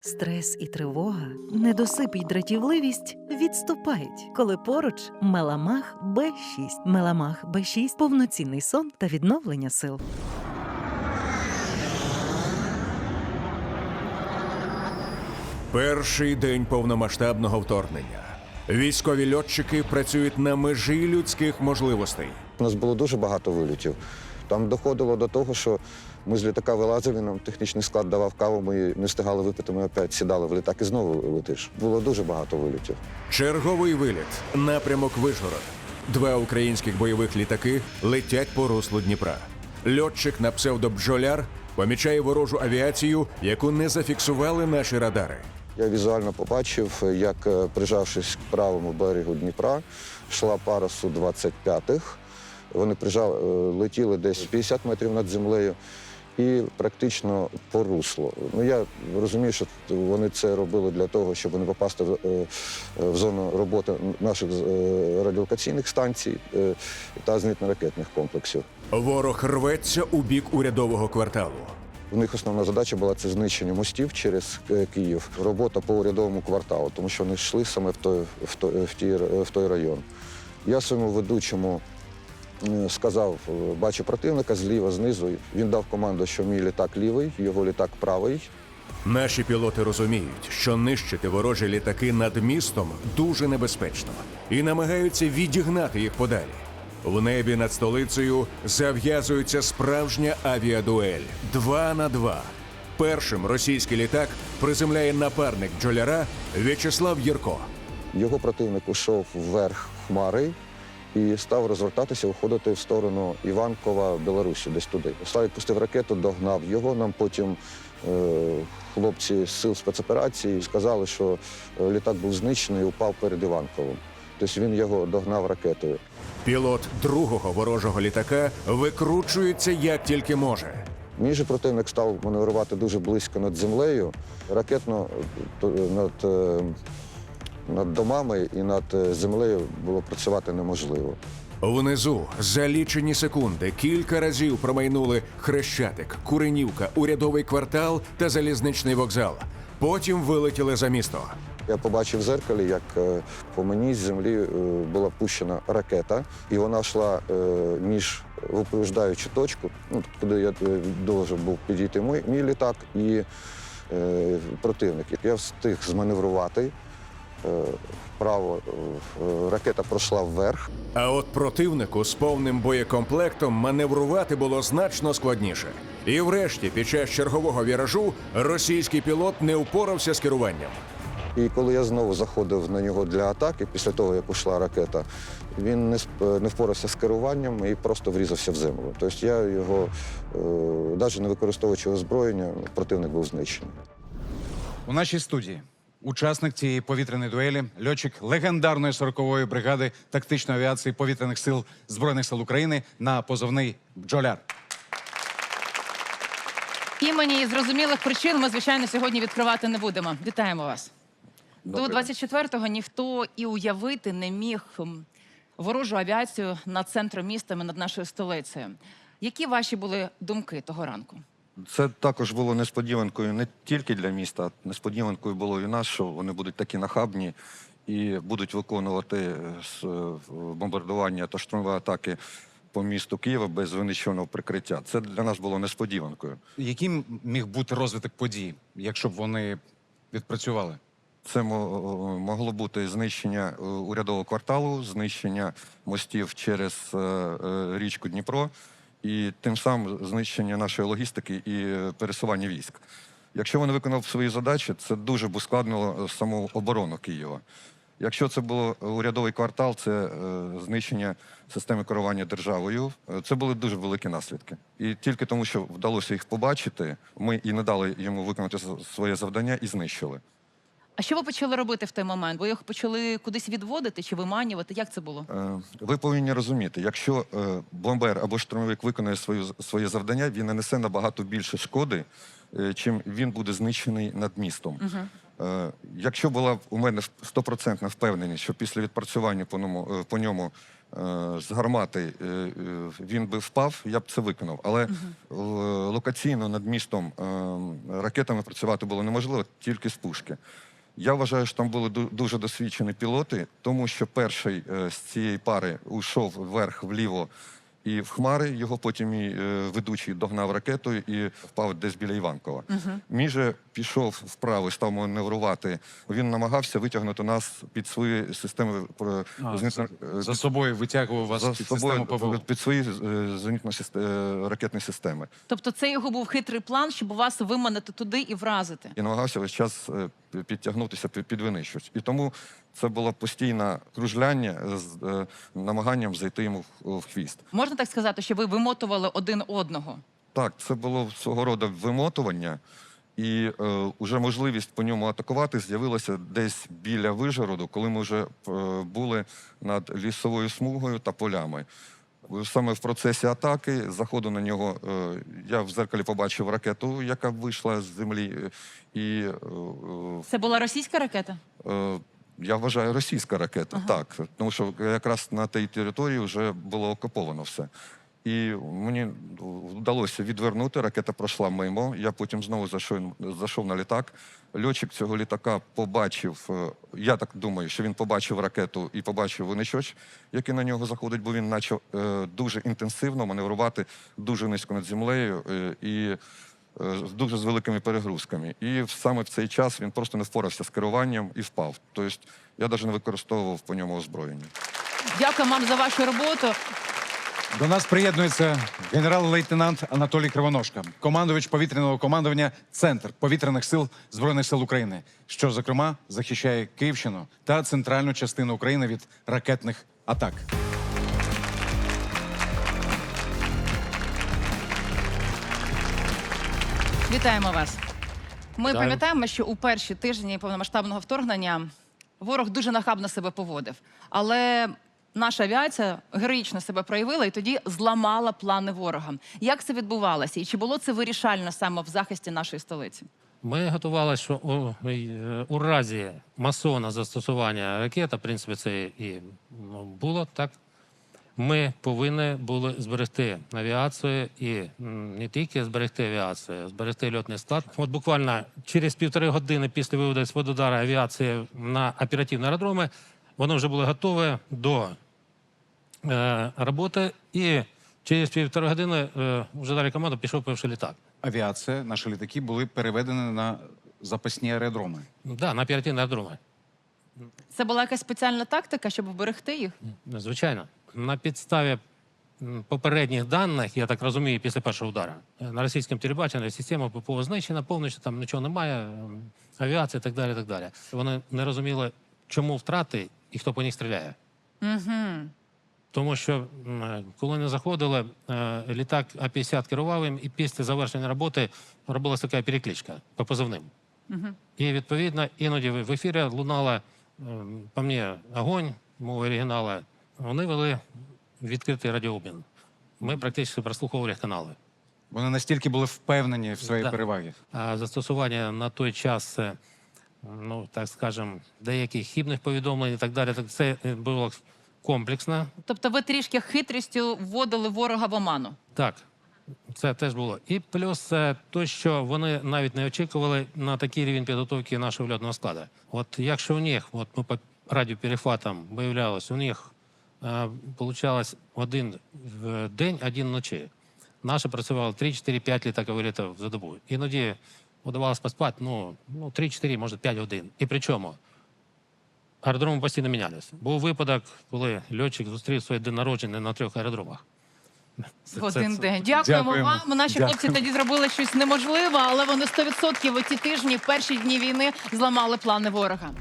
Стрес і тривога, недосип і дратівливість відступають, коли поруч Меламах Б6. Меламах Б6 – повноцінний сон та відновлення сил. Перший день повномасштабного вторгнення. Військові льотчики працюють на межі людських можливостей. У нас було дуже багато вилітів. Там доходило до того, що ми з літака вилазили, нам технічний склад давав каву, ми не встигали випити, ми опять сідали в літак і знову летиш. Було дуже багато вилітів. Черговий виліт. Напрямок Вишгород. Два українських бойових літаки летять по руслу Дніпра. Льотчик на псевдобджоляр помічає ворожу авіацію, яку не зафіксували наші радари. Я візуально побачив, як, е, прижавшись к правому берегу Дніпра, йшла пара Су-25-х. Вони прижали, е, летіли десь 50 метрів над землею і практично по руслу. Ну, я розумію, що вони це робили для того, щоб не попасти в, е, в зону роботи наших е, радіолокаційних станцій та зенітно-ракетних комплексів. Ворог рветься у бік урядового кварталу. У них основна задача була це знищення мостів через Київ, робота по урядовому кварталу, тому що вони йшли саме в той, в той, в той район. Я своєму ведучому сказав, е, бачу противника зліва, знизу. Він дав команду, що мій літак лівий, його літак правий. Наші пілоти розуміють, що нищити ворожі літаки над містом дуже небезпечно і намагаються відігнати їх подалі. В небі над столицею зав'язується справжня авіадуель два на два. Першим російський літак приземляє напарник бджоляра В'ячеслав Єрко. Його противник ушов вверх хмари і став розвертатися, уходити в сторону Іванкова, Білорусі, десь туди. Славік пустив ракету, догнав його. Нам потім е, хлопці з сил спецоперації сказали, що е, літак був знищений і упав перед Іванковим. Тобто він його догнав ракетою. Пілот другого ворожого літака викручується як тільки може. Мій же противник став маневрувати дуже близько над землею. Ракетно е, над, е, над домами і над е, землею було працювати неможливо. Внизу за лічені секунди кілька разів промайнули Хрещатик, Куренівка, урядовий квартал та залізничний вокзал. Потім вилетіли за місто. Я побачив в зеркалі, як е, по мені з землі е, була пущена ракета, і вона йшла між виповіждаючу точку, ну, куди я должен був підійти мій, мій літак і противник. Я встиг зманеврувати. Е, Вправо е, ракета пройшла вверх. А от противнику з повним боєкомплектом маневрувати було значно складніше. І врешті, під час чергового віражу, російський пілот не впорався з керуванням. І коли я знову заходив на нього для атаки, після того, як ушла ракета, він не, не впорався з керуванням і просто врізався в землю. Тобто я його, е, навіть не використовуючи озброєння, противник був знищений. У нашій студії учасник цієї повітряної дуелі, льотчик легендарної 40-ї бригади тактичної авіації повітряних сил Збройних сил України на позовний бджоляр. Імені із зрозумілих причин ми, звичайно, сьогодні відкривати не будемо. Вітаємо вас. До 24-го ніхто і уявити не міг ворожу авіацію над центром міста, і над нашою столицею. Які ваші були думки того ранку? Це також було несподіванкою не тільки для міста, а несподіванкою було і нас, що вони будуть такі нахабні і будуть виконувати е, е, бомбардування та штурмові атаки по місту Києва без винищуваного прикриття. Це для нас було несподіванкою. Яким міг бути розвиток подій, якщо б вони відпрацювали? Це мо- могло бути знищення е, урядового кварталу, знищення мостів через річку Дніпро і тим самим знищення нашої логістики і е, пересування військ. Якщо вони виконали свої задачі, це дуже б ускладнило е, саму оборону Києва. Якщо це було урядовий квартал, це е, знищення системи керування державою. е, Це були дуже великі наслідки. І тільки тому, що вдалося їх побачити, ми і не дали йому виконати своє завдання і знищили. А що ви почали робити в той момент? Ви їх почали кудись відводити чи виманювати? Як це було? Е, Ви повинні розуміти, якщо е, бомбер або штурмовик виконує свою, своє завдання, він нанесе набагато більше шкоди, е, чим він буде знищений над містом. Е, Якщо була б у мене стопроцентна впевненість, що після відпрацювання по ньому, е, по ньому е, з гармати е, е, він би впав, я б це виконав. Але е, локаційно над містом е, ракетами працювати було неможливо, тільки з пушки. Я вважаю, що там були дуже досвідчені пілоти, тому що перший е, з цієї пари ушов вверх вліво і в хмари. Його потім і е, ведучий догнав ракетою і впав десь біля Іванкова. Мій же пішов вправо став маневрувати. Він намагався витягнути нас під свої системи е, А, зенітно- за, собою витягував вас за під собою систему ПВО. під свої зенітно-ракетні системи. Тобто, це його був хитрий план, щоб вас виманити туди і вразити. і намагався весь час підтягнутися під, під щось. І тому це було постійне кружляння з е, намаганням зайти йому в, в хвіст. Можна так сказати, що ви вимотували один одного? Так, це було свого роду вимотування, і е, вже можливість по ньому атакувати з'явилася десь біля Вижгороду, коли ми вже е, були над лісовою смугою та полями. Саме в процесі атаки, заходу на нього, е, я в зеркалі побачив ракету, яка вийшла з землі, е, і е, Це була російська ракета? Я вважаю російська ракета, так. Тому що якраз на тій території вже було окуповано все. І мені вдалося відвернути, ракета пройшла мимо. Я потім знову зайшов, зайшов на літак. Льотчик цього літака побачив, е, я так думаю, що він побачив ракету і побачив винищувач, який на нього заходить, бо він почав е, дуже інтенсивно маневрувати дуже низько над землею е, і дуже з великими перегрузками. І саме в цей час він просто не впорався з керуванням і впав. Тобто я навіть не використовував по ньому озброєння. Дякую вам за вашу роботу. До нас приєднується генерал-лейтенант Анатолій Кривоножка, командувач повітряного командування Центр повітряних сил Збройних сил України, що зокрема захищає Київщину та центральну частину України від ракетних атак. Вітаємо вас. Ми Вітаю. пам'ятаємо, що у перші тижні повномасштабного вторгнення ворог дуже нахабно себе поводив. Але наша авіація героїчно себе проявила і тоді зламала плани ворога. Як це відбувалося? І чи було це вирішально саме в захисті нашої столиці? Ми готувалися, що у, е, у разі масового застосування ракет, в принципі це і ну, було так. Ми повинні були зберегти авіацію і не тільки зберегти авіацію, а зберегти льотний склад. От буквально через півтори години після виводу з вододара авіації на оперативні аеродроми вони вже були готові до роботи. І через півтори години е, вже далі команду пішов перший літак. Авіація, наші літаки були переведені на запасні аеродроми. Да, на оперативні аеродроми. Це була якась спеціальна тактика, щоб вберегти їх? Звичайно, на підставі попередніх даних, я так розумію, після першого удару е, на російському телебаченні система ППО знищена, повністю там нічого немає, авіація і так далі. так далі. Вони не розуміли, чому втрати і хто по них стріляє. Угу. Тому що коли вони заходили, е, літак А-50 керував їм, і після завершення роботи робилася така перекличка по позивним. І відповідно іноді в ефірі лунала по мені огонь, мова оригінала. Вони вели відкритий радіообмін. Ми практично прослуховували канали. Вони настільки були впевнені в своїй Да. перевагі. А застосування на той час, е, ну так скажем, деяких хібних повідомлень і так далі, так це е, було комплексно. Тобто ви трішки хитрістю вводили ворога в оману? Так, це теж було. І плюс те, що вони навіть не очікували на такий рівень підготовки нашого льотного складу. От якщо у них, от ми по радіоперехватам виявлялось, у них е, получалось один в день, один вночі. Наші працювали 3-4-5 літаків вилітів за добу. Іноді удавалось поспати ну, ну 3-4, може 5 годин. І причому аеродроми постійно мінялися. Був випадок, коли льотчик зустрів своє день народження на трьох аеродромах. Це- в один це- це- день. Дякуємо, Дякуємо. вам. Наші Дякуємо. хлопці тоді зробили щось неможливе, але вони 100% у ці тижні, в перші дні війни, зламали плани ворога.